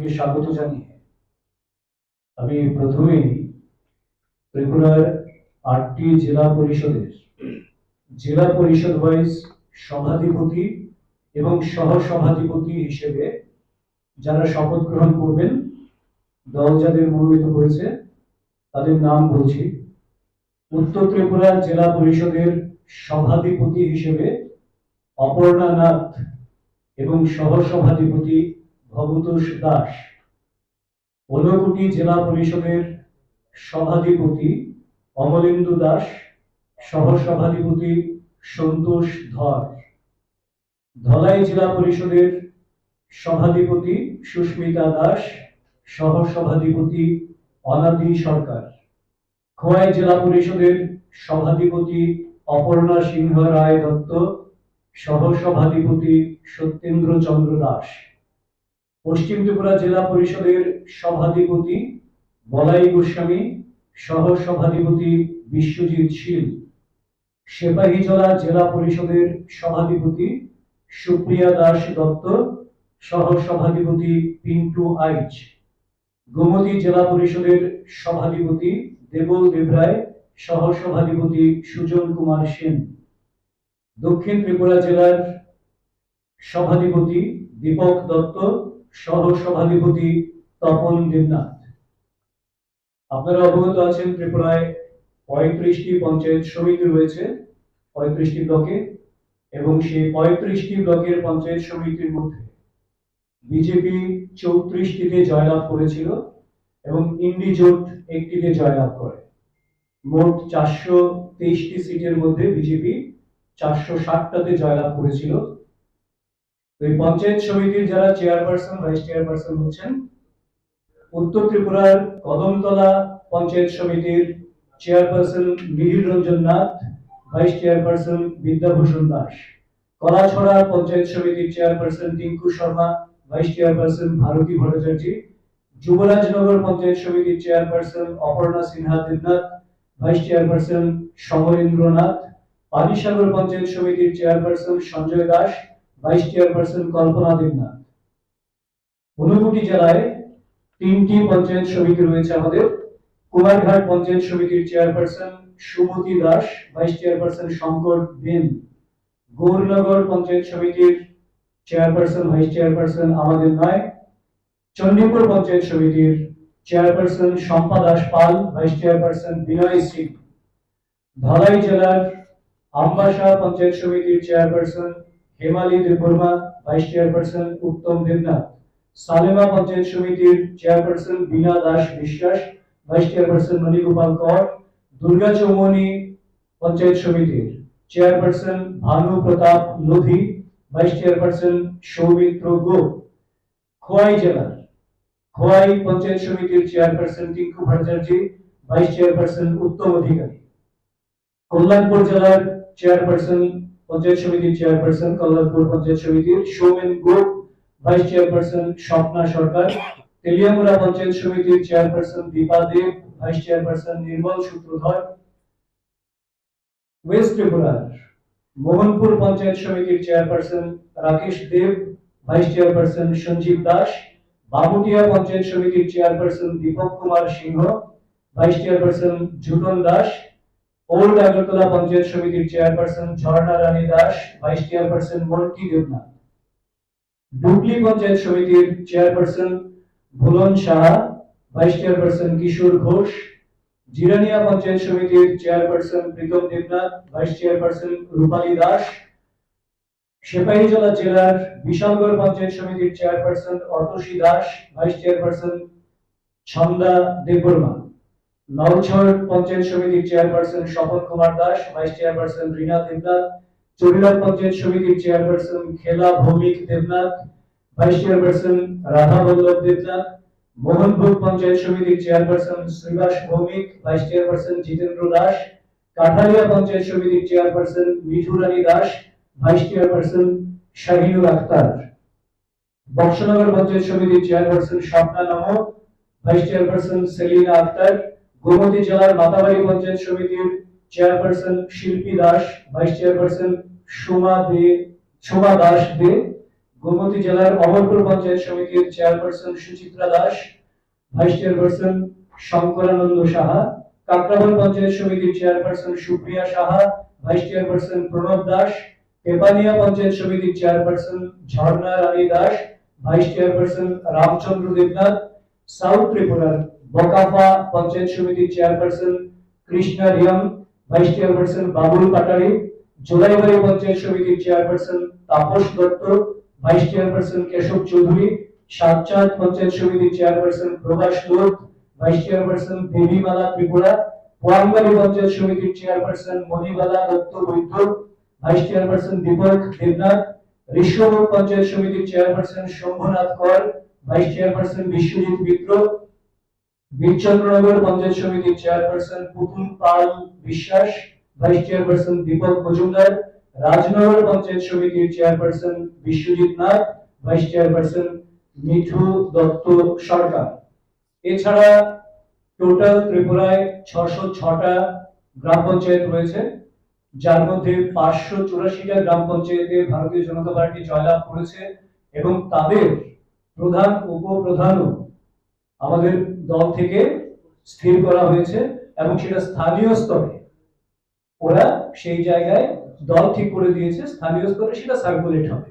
থেকে স্বাগত জানিয়ে আমি প্রথমেই ত্রিপুরার আটটি জেলা পরিষদের জেলা পরিষদ ওয়াইজ সভাধিপতি এবং সহ সভাধিপতি হিসেবে যারা শপথ গ্রহণ করবেন, দল যাদের মনোনীত করেছে, তাদের নাম বলছি। উত্তর ত্রিপুরা জেলা পরিষদের সভাধিপতি হিসেবে অপর্ণা নাথ এবং সহ সভাধিপতি ভবতোষ দাস। ঊনকোটি জেলা পরিষদের সভাধিপতি অমলেন্দু দাস সহ সভাধিপতি সন্তোষ ধর। ধলাই জেলা পরিষদের সভাধিপতি সুস্মিতা দাস সহ সভাধিপতি অনাদি সরকার। খোয়াই জেলা পরিষদের সভাধিপতি অপর্ণা সিংহ রায় দত্ত সহ সভাধিপতি সত্যেন্দ্র চন্দ্র দাস। পশ্চিম ত্রিপুরা জেলা পরিষদের সভাধিপতি বলাই গোস্বামী, সহ সভাধিপতি বিশ্বজিৎ শীল, সেপাহীজলা জেলা পরিষদের সভাধিপতি সুপ্রিয়া দাস দত্ত, সহ সভাধিপতি পিন্টু আইচ, গোমতী জেলা পরিষদের সভাধিপতি দেবল দেবরায়, সহ সভাধিপতি সুজন কুমার সেন, দক্ষিণ ত্রিপুরা জেলার সভাধিপতি দীপক দত্ত সহ সভাধিপতি তপন দেবনাথ। আপনারা অবগত আছেন ত্রিপুরায় পঁয়ত্রিশটি পঞ্চায়েত সমিতি রয়েছে, পঁয়ত্রিশটি ব্লকে, এবং সেই পঁয়ত্রিশটি ব্লকের পঞ্চায়েত সমিতির মধ্যে বিজেপি চৌত্রিশটিতে জয়লাভ করেছিল এবং ইন্ডি জোট একটিতে জয়লাভ করে। মোট চারশো তেইশটি সিটের মধ্যে বিজেপি চারশো ষাটটাতে জয়লাভ করেছিল। এই পঞ্চায়েত সমিতির যারা চেয়ারপারসন, ভাইস চেয়ারপারসন হচ্ছেন, উত্তর ত্রিপুরার কদমতলা পঞ্চায়েত সমিতির chairperson Mihir Ranjan Nath, vice chairperson Bidyabhushan Das. Kalachhara panchayat সমিতির chairperson Tinku Sharma, vice chairperson Bharati Bhattacharya, Yubarajnagar panchayat সমিতির chairperson Aparna Sinha Debnath, vice chairperson Samarendra Nath Panisagar panchayat সমিতির chairperson Sanjay Das vice chairperson Kalpana Debnath. Unakoti জেলায় তিনটি পঞ্চায়েত সমিতি রয়েছে আমাদের। কুমারঘাট পঞ্চায়েত সমিতির chairperson Sumati Das, vice chairperson Shankar Ben. Gournagar panchayat সমিতির chairperson, vice chairperson আমাদের নয়। চণ্ডীপুর পঞ্চায়েত সমিতির chairperson Shampa Das Pal, vice chairperson Binay Singh. Dhalai জেলার আমবাসা পঞ্চায়েত সমিতির chairperson Hemali Debbarma, vice chairperson Uttam Debnath, Salema panchayat সমিতির চেয়ারপারসন বীণা দাস বিশ্বাস, vice chairperson মণিগোপাল কর, দুর্গা চৌমনি পঞ্চায়েত সমিতির chairperson Bhanu Pratap Lodhi, vice chairperson Soumitra গো খোয়াই জেলার খোয়াই পঞ্চায়েত সমিতির chairperson Tinku Bhattacharya vice chairperson Uttam Adhikari. Kalyanpur জেলার chairperson panchayat সমিতির চেয়ারপারসন, কল্যাণপুর পঞ্চায়েত সমিতির সৌমেন গোপ, ভাইস চেয়ারপারসন স্বপ্না সরকার, তেলিয়ামুড়া পঞ্চায়েত সমিতির chairperson Dipa Deb, vice chairperson Nirmal Sutradhar, west ত্রিপুরার মোহনপুর পঞ্চায়েত সমিতির chairperson Rakesh Deb, vice chairperson Sanjib Das Babutia panchayat সমিতির chairperson Dipak Kumar Singha, vice chairperson Juton Das old Agartala panchayat সমিতির chairperson Jharna Rani Das, vice chairperson Monti Debnath. Dubli panchayat সমিতির chairperson Bhulan Saha, vice chairperson Kishore Ghosh, Jirania panchayat সমিতির chairperson Pritam Debnath, vice chairperson Rupali Das Sepahijala জেলার বিশালগড় পঞ্চায়েত সমিতির chairperson Atasi Das, vice chairperson Chhanda Debbarma. Nalchar panchayat সমিতির chairperson Swapan Kumar Das, vice chairperson Rina Debnath Charilal panchayat সমিতির chairperson Khela Bhowmik Debnath, vice chairperson Radha Ballabh Debnath Mohanbhog panchayat সমিতির chairperson Shribas Bhowmik, vice chairperson Jitendra Das, Kathalia panchayat সমিতির chairperson Mithu Rani Das, vice chairperson Shahinur Akhtar Boxanagar panchayat সমিতির chairperson Swapna Nam vice chairperson Selina Akhtar Gomati জেলার মাতাবাড়ি পঞ্চায়েত সমিতির chairperson Shilpi Das, vice chairperson Soma De, Soma Das De, Gomati জেলার অমরপুর পঞ্চায়েত সমিতির chairperson Suchitra Das, vice chairperson Shankarananda Saha Kakraban panchayat সমিতির chairperson Supriya Saha, vice chairperson Pranab Das, Pepania panchayat সমিতির chairperson Jharna Rani Das, vice chairperson Ramchandra Debnath, south ত্রিপুরার বকাফা পঞ্চায়েত সমিতির chairperson Krishna Reang, vice chairperson Babul Patari Jolaibari panchayat সমিতির chairperson Tapas Dutta, vice chairperson Keshab Chowdhury, Satchand panchayat সমিতির chairperson Prabhas Lodh vice chairperson Debimala Tripura Poangbari panchayat সমিতির chairperson Manibala Dutta Baidya, vice chairperson Dipak Debnath Rishyamukh panchayat সমিতির chairperson Shambhunath Kar, vice chairperson Biswajit Mitra Birchandranagar panchayat সমিতির chairperson Putul Pal Biswas, vice chairperson Dipak Majumder, Rajnagar panchayat সমিতির chairperson Biswajit Nath, vice chairperson Mithu Dutta Sarkar. এছাড়া total ত্রিপুরায় ছশো ছটা গ্রাম পঞ্চায়েত রয়েছে, যার মধ্যে পাঁচশো চুরাশিটা গ্রাম পঞ্চায়েতে ভারতীয় জনতা পার্টি জয়লাভ করেছে এবং তাদের প্রধান, উপপ্রধানও আমাদের দল থেকে স্থির করা হয়েছে এবং সেটা স্থানীয় স্তরে ওরা সেই জায়গায় দল ঠিক করে দিয়েছে, স্থানীয় স্তরে সেটা সার্কুলেট হবে।